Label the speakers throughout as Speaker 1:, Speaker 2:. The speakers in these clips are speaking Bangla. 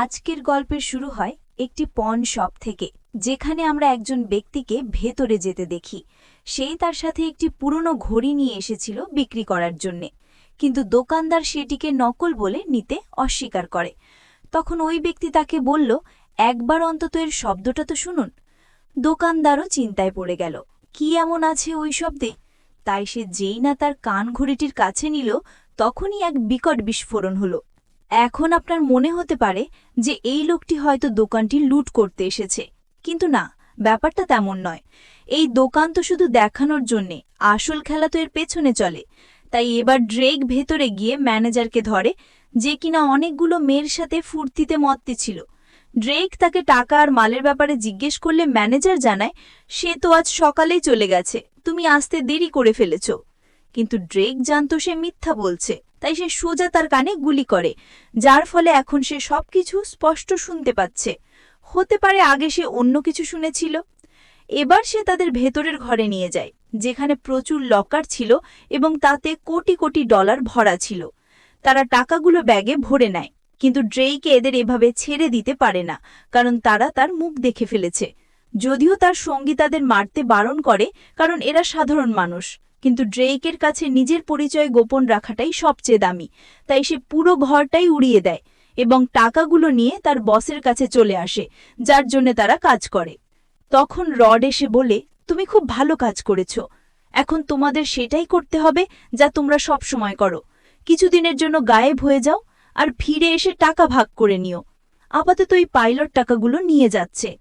Speaker 1: আজকের গল্পের শুরু হয় একটি পন শপ থেকে, যেখানে আমরা একজন ব্যক্তিকে ভেতরে যেতে দেখি। সেই তার সাথে একটি পুরনো ঘড়ি নিয়ে এসেছিল বিক্রি করার জন্যে। কিন্তু দোকানদার সেটিকে নকল বলে নিতে অস্বীকার করে। তখন ওই ব্যক্তি তাকে বলল, একবার অন্তত এর শব্দটা তো শুনুন। দোকানদারও চিন্তায় পড়ে গেল, কি এমন আছে ওই শব্দে? তাই সে যেই না তার কান ঘড়িটির কাছে নিল, তখনই এক বিকট বিস্ফোরণ হলো। এখন আপনার মনে হতে পারে যে এই লোকটি হয়তো দোকানটি লুট করতে এসেছে। কিন্তু না, ব্যাপারটা তেমন নয়। এই দোকান তো শুধু দেখানোর জন্যে, আসল খেলা তো এর পেছনে চলে। তাই এবার ড্রেক ভেতরে গিয়ে ম্যানেজারকে ধরে, যে কিনা অনেকগুলো মেয়ের সাথে ফুর্তিতে মত্তে ছিল। ড্রেক তাকে টাকা আর মালের ব্যাপারে জিজ্ঞেস করলে ম্যানেজার জানায়, সে তো আজ সকালেই চলে গেছে, তুমি আসতে দেরি করে ফেলেছ। কিন্তু ড্রেক জানতো সে মিথ্যা বলছে। তাই সে সোজা তার কানে গুলি করে, যার ফলে এখন সে সবকিছু স্পষ্ট শুনতে পাচ্ছে। হতে পারে আগে সে অন্য কিছু শুনেছিল। এবার সে তাদের ভেতরের ঘরে নিয়ে যায়, যেখানে প্রচুর লকার ছিল এবং তাতে কোটি কোটি ডলার ভরা ছিল। তারা টাকাগুলো ব্যাগে ভরে নেয়, কিন্তু ড্রেইকে এদের এভাবে ছেড়ে দিতে পারে না, কারণ তারা তার মুখ দেখে ফেলেছে। যদিও তার সঙ্গী তাদের মারতে বারণ করে, কারণ এরা সাধারণ মানুষ। কিন্তু ড্রেইকের কাছে নিজের পরিচয় গোপন রাখাটাই সবচেয়ে দামি। তাই সে পুরো ঘরটাই উড়িয়ে দেয় এবং টাকাগুলো নিয়ে তার বসের কাছে চলে আসে, যার জন্য তারা কাজ করে। তখন রড এসে বলে, তুমি খুব ভালো কাজ করেছ। এখন তোমাদের সেটাই করতে হবে যা তোমরা সব সময় করো। কিছুদিনের জন্য গায়েব হয়ে যাও আর ফিরে এসে টাকা ভাগ করে নিও। আপাতত এই পাইলট টাকাগুলো নিয়ে যাচ্ছে।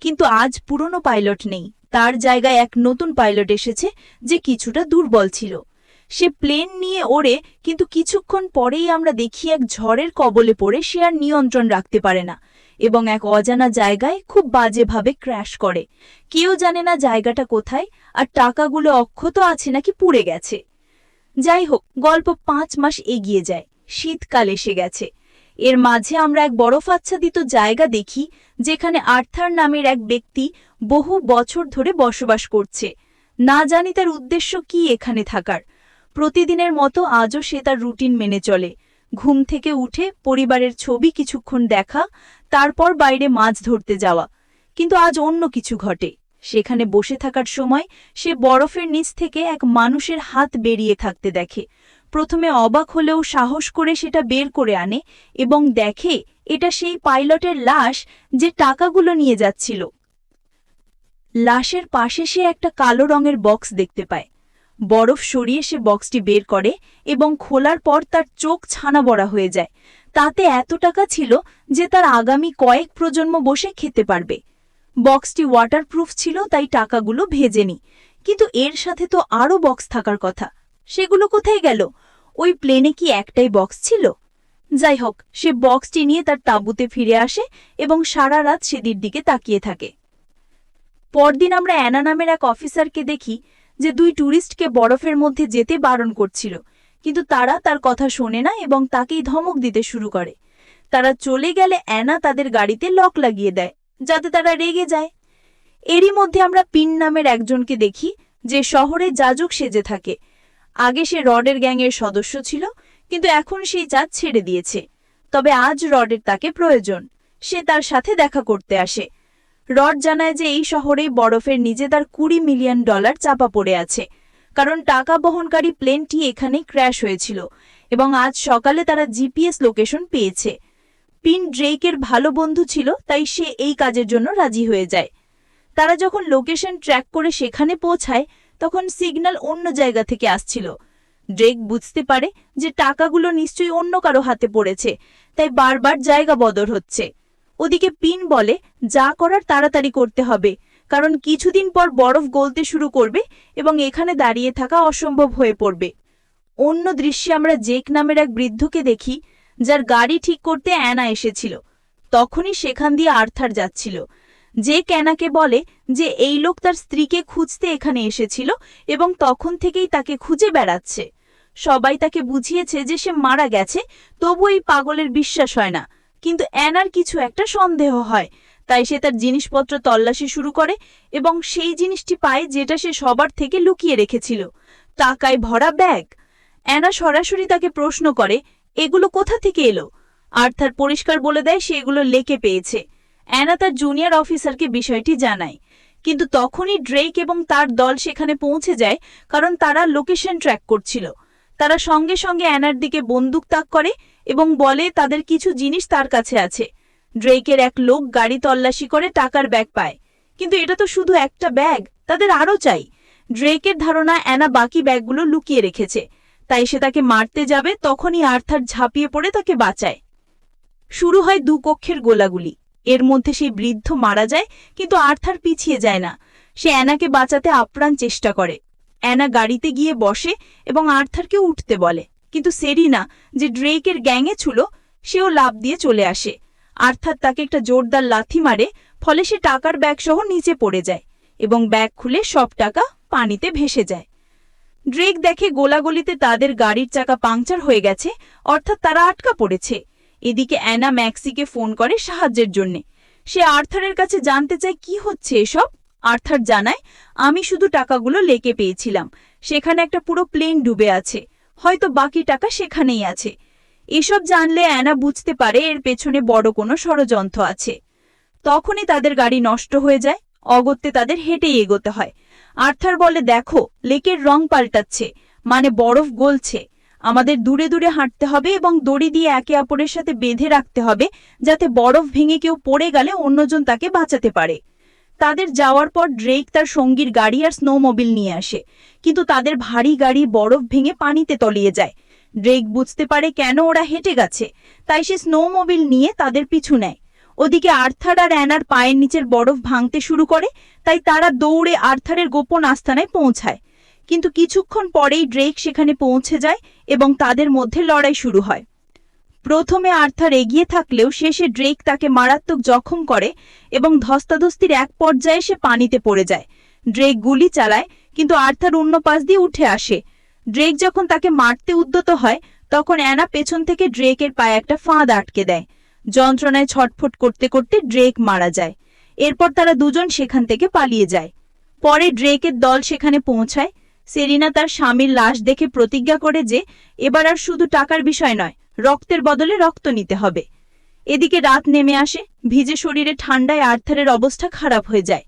Speaker 1: কিন্তু আজ পুরনো পাইলট নেই। তার জায়গায় এক নতুন পাইলট এসেছে যে কিছুটা দুর্বল ছিল। সে প্লেন নিয়ে ওড়ে, কিন্তু কিছুক্ষণ পরেই আমরা দেখি এক ঝড়ের কবলে পড়ে সে আর নিয়ন্ত্রণ রাখতে পারে না এবং এক অজানা জায়গায় খুব বাজেভাবে ক্র্যাশ করে। কেউ জানে না জায়গাটা কোথায়, আর টাকাগুলো অক্ষত আছে নাকি পুড়ে গেছে। যাই হোক, গল্প পাঁচ মাস এগিয়ে যায়। শীতকাল এসে গেছে। এর মাঝে আমরা এক বরফাচ্ছাদিত জায়গা দেখি, যেখানে আর্থার নামের এক ব্যক্তি বহু বছর ধরে বসবাস করছে। না জানি তার উদ্দেশ্য কি এখানে থাকার। প্রতিদিনের মতো আজও সে তার রুটিন মেনে চলে। ঘুম থেকে উঠে পরিবারের ছবি কিছুক্ষণ দেখা, তারপর বাইরে মাছ ধরতে যাওয়া। কিন্তু আজ অন্য কিছু ঘটে। সেখানে বসে থাকার সময় সে বরফের নিচ থেকে এক মানুষের হাত বেরিয়ে থাকতে দেখে। প্রথমে অবাক হলেও সাহস করে সেটা বের করে আনে এবং দেখে এটা সেই পাইলটের লাশ যে টাকাগুলো নিয়ে যাচ্ছিল। লাশের পাশে সে একটা কালো রঙের বক্স দেখতে পায়। বরফ সরিয়ে সে বক্সটি বের করে এবং খোলার পর তার চোখ ছানা বড়া হয়ে যায়। তাতে এত টাকা ছিল যে তার আগামী কয়েক প্রজন্ম বসে খেতে পারবে। বক্সটি ওয়াটারপ্রুফ ছিল, তাই টাকাগুলো ভেজেনি। কিন্তু এর সাথে তো আরও বক্স থাকার কথা। সেগুলো কোথায় গেল? ওই প্লেনে কি একটাই বক্স ছিল? যাই হোক, সে বক্সটি নিয়ে তার তাঁবুতে ফিরে আসে এবং সারা রাত সেদির দিকে তাকিয়ে থাকে। পরদিন আমরা অ্যানা নামের এক অফিসারকে দেখি যে দুই ট্যুরিস্টকে বরফের মধ্যে যেতে বারণ করছিল। কিন্তু তারা তার কথা শোনে না এবং তাকেই ধমক দিতে শুরু করে। তারা চলে গেলে অ্যানা তাদের গাড়িতে লক লাগিয়ে দেয়, যাতে তারা রেগে যায়। এরই মধ্যে আমরা পিন নামের একজনকে দেখি যে শহরে যাজক সেজে থাকে। আগে সে রডের গ্যাংয়ের সদস্য ছিল, কিন্তু এখন সেই জাত ছেড়ে দিয়েছে। তবে আজ রডের তাকে প্রয়োজন। সে তার সাথে দেখা করতে আসে। রড জানায় যে এই শহরেই বরফের নিজে তার কুড়ি মিলিয়ন ডলার চাপা পড়ে আছে, কারণ টাকা বহনকারী প্লেনটি এখানে ক্র্যাশ হয়েছিল এবং আজ সকালে তারা জিপিএস লোকেশন পেয়েছে। পিন ড্রেকের ভালো বন্ধু ছিল, তাই সে এই কাজের জন্য রাজি হয়ে যায়। তারা যখন লোকেশন ট্র্যাক করে সেখানে পৌঁছায় তখন সিগন্যাল অন্য জায়গা থেকে আসছিল। ড্রেক বুঝতে পারে যে টাকাগুলো নিশ্চয়ই অন্য কারও হাতে পড়েছে, তাই বারবার জায়গা বদল হচ্ছে। ওদিকে পিন বলে, যা করার তাড়াতাড়ি করতে হবে, কারণ কিছুদিন পর বরফ গলতে শুরু করবে এবং এখানে দাঁড়িয়ে থাকা অসম্ভব হয়ে পড়বে। অন্য দৃশ্যে আমরা জেক নামের এক বৃদ্ধকে দেখি, যার গাড়ি ঠিক করতে অ্যানা এসেছিল। তখনই সেখান দিয়ে আর্থার যাচ্ছিল। যে ক্যানাকে বলে যে এই লোক তার স্ত্রীকে খুঁজতে এখানে এসেছিল এবং তখন থেকেই তাকে খুঁজে বেড়াচ্ছে। সবাই তাকে বুঝিয়েছে যে সে মারা গেছে, তবু এই পাগলের বিশ্বাস হয় না। কিন্তু অ্যানার কিছু একটা সন্দেহ হয়। তাই সে তার জিনিসপত্র তল্লাশি শুরু করে এবং সেই জিনিসটি পায় যেটা সে সবার থেকে লুকিয়ে রেখেছিল। টাকায় ভরা ব্যাগ। অ্যানা সরাসরি তাকে প্রশ্ন করে, এগুলো কোথা থেকে এলো? আর্থার পরিষ্কার বলে দেয়, সে এগুলো লেকে পেয়েছে। অ্যানা তার জুনিয়র অফিসারকে বিষয়টি জানায়। কিন্তু তখনই ড্রেক এবং তার দল সেখানে পৌঁছে যায় কারণ তারা লোকেশন ট্র্যাক করছিল। তারা সঙ্গে সঙ্গে অ্যানার দিকে বন্দুক তাক করে এবং বলে, তাদের কিছু জিনিস তার কাছে আছে। ড্রেকের এক লোক গাড়ি তল্লাশি করে টাকার ব্যাগ পায়। কিন্তু এটা তো শুধু একটা ব্যাগ, তাদের আরও চাই। ড্রেকের ধারণা, অ্যানা বাকি ব্যাগগুলো লুকিয়ে রেখেছে। তাই সে তাকে মারতে যাবে, তখনই আর্থার ঝাঁপিয়ে পড়ে, তাকে বাঁচায়। শুরু হয় দু কক্ষের গোলাগুলি। এর মধ্যে সেই বৃদ্ধ মারা যায়, কিন্তু আর্থার পিছিয়ে যায় না। সে অ্যানাকে বাঁচাতে আপ্রাণ চেষ্টা করে। অ্যানা গাড়িতে গিয়ে বসে এবং আর্থারকে উঠতে বলে। কিন্তু সেরিনা, যে ড্রেকের গ্যাংয়ে ছিল, সেও লাভ দিয়ে চলে আসে। আর্থার তাকে একটা জোরদার লাথি মারে, ফলে সে টাকার ব্যাগসহ নিচে পড়ে যায় এবং ব্যাগ খুলে সব টাকা পানিতে ভেসে যায়। ড্রেক দেখে গোলাগলিতে তাদের গাড়ির চাকা পাংচার হয়ে গেছে, অর্থাৎ তারা আটকা পড়েছে। এদিকে অ্যানা ম্যাক্সিকে ফোন করে সাহায্যের জন্যে। সে আর্থারের কাছে জানতে চায়, কি হচ্ছে এসব? আর্থার জানায়, আমি শুধু টাকাগুলো লেকে পেয়েছিলাম। সেখানে একটা পুরো প্লেন ডুবে আছে। হয়তো বাকি টাকা সেখানেই আছে। এসব জানলে অ্যানা বুঝতে পারে এর পেছনে বড় কোনো ষড়যন্ত্র আছে। তখনই তাদের গাড়ি নষ্ট হয়ে যায়। অগত্যে তাদের হেঁটেই এগোতে হয়। আর্থার বলে, দেখো, লেকের রং পাল্টাচ্ছে। মানে বরফ গলছে। আমাদের দূরে দূরে হাঁটতে হবে এবং দড়ি দিয়ে একে অপরের সাথে বেঁধে রাখতে হবে, যাতে বরফ ভেঙে কেউ পড়ে গেলে অন্যজন তাকে বাঁচাতে পারে। তাদের যাওয়ার পর ড্রেক তার সঙ্গীর গাড়ি আর স্নোমোবিল নিয়ে আসে, কিন্তু তাদের ভারী গাড়ি বরফ ভেঙে পানিতে তলিয়ে যায়। ড্রেক বুঝতে পারে কেন ওরা হেঁটে গেছে, তাই সে স্নোমোবিল নিয়ে তাদের পিছু নেয়। ওদিকে আর্থার আর অ্যানার পায়ের নিচের বরফ ভাঙতে শুরু করে, তাই তারা দৌড়ে আর্থারের গোপন আস্থানায় পৌঁছায়। কিন্তু কিছুক্ষণ পরেই ড্রেক সেখানে পৌঁছে যায় এবং তাদের মধ্যে লড়াই শুরু হয়। প্রথমে আর্থার এগিয়ে থাকলেও শেষে ড্রেক তাকে মারাত্মক জখম করে এবং ধস্তাধস্তির এক পর্যায়ে সে পানিতে পড়ে যায়। ড্রেক গুলি চালায়, কিন্তু আর্থার অন্য পাশ দিয়ে উঠে আসে। ড্রেক যখন তাকে মারতে উদ্যত হয়, তখন অ্যানা পেছন থেকে ড্রেকের পায়ে একটা ফাঁদ আটকে দেয়। যন্ত্রণায় ছটফট করতে করতে ড্রেক মারা যায়। এরপর তারা দুজন সেখান থেকে পালিয়ে যায়। পরে ড্রেকের দল সেখানে পৌঁছায় সেরিনা তার স্বামীর লাশ দেখে প্রতিজ্ঞা করে যে, এবার আর শুধু টাকার বিষয় নয়, রক্তের বদলে রক্ত নিতে হবে। এদিকে রাত নেমে আসে, ভিজে শরীরে ঠান্ডায় আর্থারের অবস্থা খারাপ হয়ে যায়।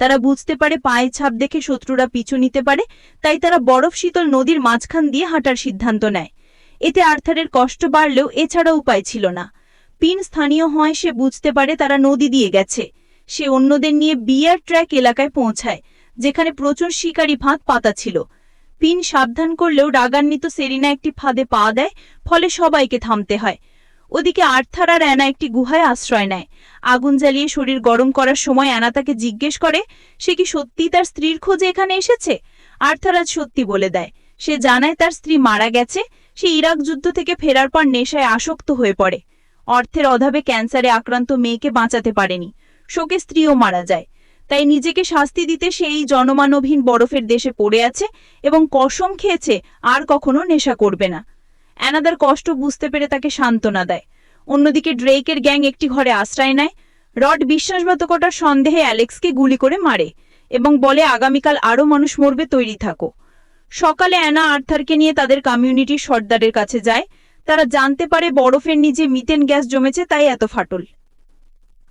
Speaker 1: তারা বুঝতে পারে পায়ে ছাপ দেখে শত্রুরা পিছু নিতে পারে, তাই তারা বরফ শীতল নদীর মাঝখান দিয়ে হাঁটার সিদ্ধান্ত নেয়। এতে আর্থারের কষ্ট বাড়লেও এছাড়া উপায় ছিল না। পিন স্থানীয় হয় সে বুঝতে পারে তারা নদী দিয়ে গেছে। সে অন্যদের নিয়ে বিয়ার ট্র্যাক এলাকায় পৌঁছায়। যেখানে প্রচুর শিকারি ফাঁদ পাতা ছিল। পিন সাবধান করলেও রাগান্বিত সেরিনা একটি ফাঁদে পা দেয়, ফলে সবাইকে থামতে হয়। ওদিকে আর্থার আর অ্যানা একটি গুহায় আশ্রয় নেয়। আগুন জ্বালিয়ে শরীর গরম করার সময় অ্যানা তাকে জিজ্ঞেস করে, সে কি সত্যি তার স্ত্রীর খোঁজে এখানে এসেছে? আর্থার আজ সত্যি বলে দেয়। সে জানায় তার স্ত্রী মারা গেছে। সে ইরাক যুদ্ধ থেকে ফেরার পর নেশায় আসক্ত হয়ে পড়ে। অর্থের অভাবে ক্যান্সারে আক্রান্ত মেয়েকে বাঁচাতে পারেনি। শোকে স্ত্রীও মারা যায়। তাই নিজেকে শাস্তি দিতে সে এই জনমানবহীন বরফের দেশে পড়ে আছে এবং কসম খেয়েছে আর কখনো নেশা করবে না। অ্যানাদার কষ্ট বুঝতে পেরে তাকে সান্ত্বনা দেয়। অন্যদিকে ড্রেকের গ্যাং একটি ঘরে আশ্রয় নেয়। রড বিশ্বাসঘাতকতার সন্দেহে অ্যালেক্সকে গুলি করে মারে এবং বলে, আগামীকাল আরও মানুষ মরবে, তৈরি থাকো। সকালে অ্যানা আর্থারকে নিয়ে তাদের কমিউনিটির সর্দারের কাছে যায়। তারা জানতে পারে বরফের নিচে মিথেন গ্যাস জমেছে, তাই এত ফাটল।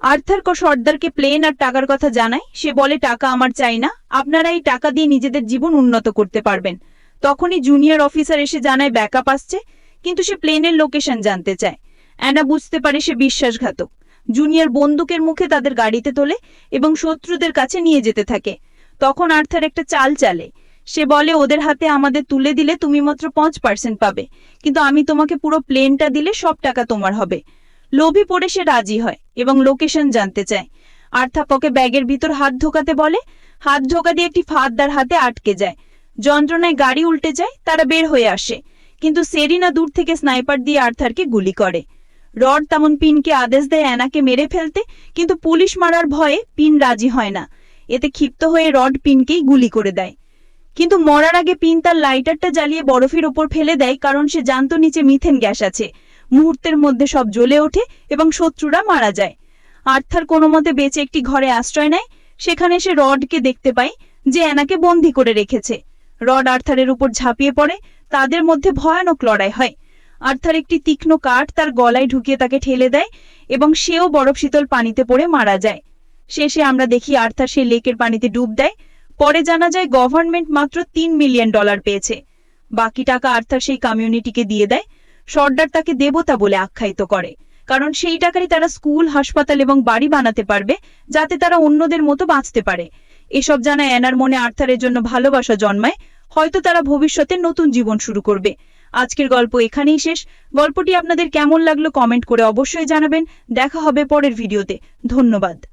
Speaker 1: আর্থার ক সর্দারকে প্লেন আর টাকার কথা জানায়, সে বলে, টাকা আমার চাই না। আপনারা এই টাকা দিয়ে নিজেদের জীবন উন্নত করতে পারবেন। তখনই জুনিয়র অফিসার এসে জানায়, ব্যাকআপ আসছে। কিন্তু সে প্লেনের লোকেশন জানতে চায়। অ্যানা বুঝতে পারে সে বিশ্বাসঘাতক। জুনিয়র বন্দুকের মুখে তাদের গাড়িতে তোলে এবং শত্রুদের কাছে নিয়ে যেতে থাকে। তখন আর্থার একটা চাল চালে। সে বলে, ওদের হাতে আমাদের তুলে দিলে তুমি মাত্র পাঁচ পার্সেন্ট পাবে। কিন্তু আমি তোমাকে পুরো প্লেনটা দিলে সব টাকা তোমার হবে। লোভী পড়ে সে রাজি হয় এবং লোকেশন জানতে চায়। আর্থাপকে ব্যাগের ভিতর হাত ঢোকাতে বলে, হাত ঢোকা দিয়ে একটি ফাঁদদার হাতে আটকে যায়। যন্ত্রণায় গাড়ি উল্টে যায়, তারা বের হয়ে আসে। কিন্তু সেরিনা দূর থেকে স্নাইপার দিয়ে আর্থারকে গুলি করে। রড তেমন পিনকে আদেশ দেয় অ্যানাকে মেরে ফেলতে, কিন্তু পুলিশ মারার ভয়ে পিন রাজি হয় না। এতে ক্ষিপ্ত হয়ে রড পিনকেই গুলি করে দেয়। কিন্তু মরার আগে পিন তার লাইটারটা জ্বালিয়ে বরফের ওপর ফেলে দেয়, কারণ সে জানত নিচে মিথেন গ্যাস আছে। মুহূর্তের মধ্যে সব জ্বলে ওঠে এবং শত্রুরা মারা যায়। আর্থার কোনো মতে বেঁচে একটি ঘরে আশ্রয় নেয়। সেখানে সে রডকে দেখতে পায়, যে অ্যানাকে বন্দি করে রেখেছে। রড আর্থারের উপর ঝাঁপিয়ে পড়ে, তাদের মধ্যে ভয়ানক লড়াই হয়।
Speaker 2: আর্থার একটি তীক্ষ্ণ কাঠ তার গলায় ঢুকিয়ে তাকে ঠেলে দেয় এবং সেও বরফ শীতল পানিতে পড়ে মারা যায়। শেষে আমরা দেখি আর্থার সেই লেকের পানিতে ডুব দেয়। পরে জানা যায় গভর্নমেন্ট মাত্র তিন মিলিয়ন ডলার পেয়েছে। বাকি টাকা আর্থার সেই কমিউনিটিকে দিয়ে দেয়। সর্দার তাকে দেবতা বলে আখ্যায়িত করে। কারণ সেই টাকারই তারা স্কুল, হাসপাতাল এবং বাড়ি বানাতে পারবে, যাতে তারা অন্যদের মতো বাঁচতে পারে। এসব জানা অ্যানার মনে আর্থারের জন্য ভালোবাসা জন্মায়। হয়তো তারা ভবিষ্যতে নতুন জীবন শুরু করবে। আজকের গল্প এখানেই শেষ। গল্পটি আপনাদের কেমন লাগল কমেন্ট করে অবশ্যই জানাবেন। দেখা হবে পরের ভিডিওতে। ধন্যবাদ।